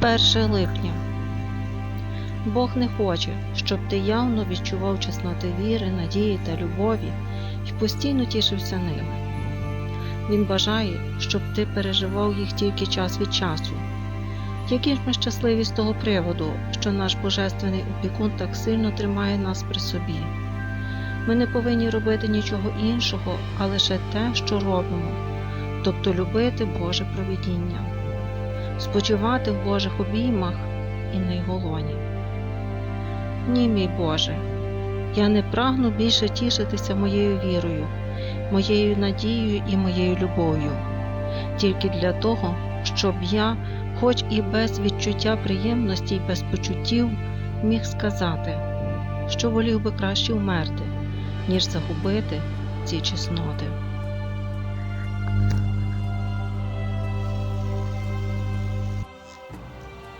1 липня. Бог не хоче, щоб ти явно відчував чесноти віри, надії та любові і постійно тішився ними. Він бажає, щоб ти переживав їх тільки час від часу. Які ж ми щасливі з того приводу, що наш божественний опікун так сильно тримає нас при собі. Ми не повинні робити нічого іншого, а лише те, що робимо, тобто любити Боже провидіння, спочивати в Божих обіймах і найголоні. Ні, мій Боже, я не прагну більше тішитися моєю вірою, моєю надією і моєю любов'ю, тільки для того, щоб я, хоч і без відчуття приємності і без почуттів, міг сказати, що волів би краще вмерти, ніж загубити ці чесноти.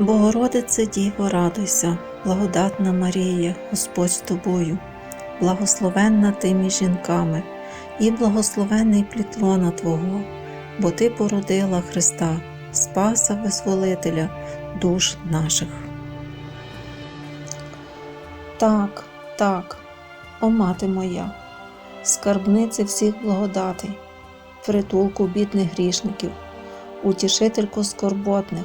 Богородице Діво, радуйся, благодатна Марія, Господь з тобою, благословенна ти між жінками, і благословенний плід лона Твого, бо Ти породила Христа, Спаса Визволителя душ наших. Так, так, о мати моя, скарбниці всіх благодатей, притулку бідних грішників, утішительку скорботних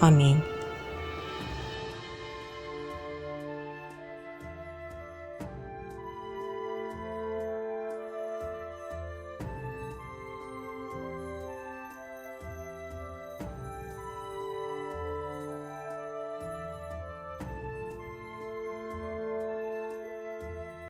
Амінь.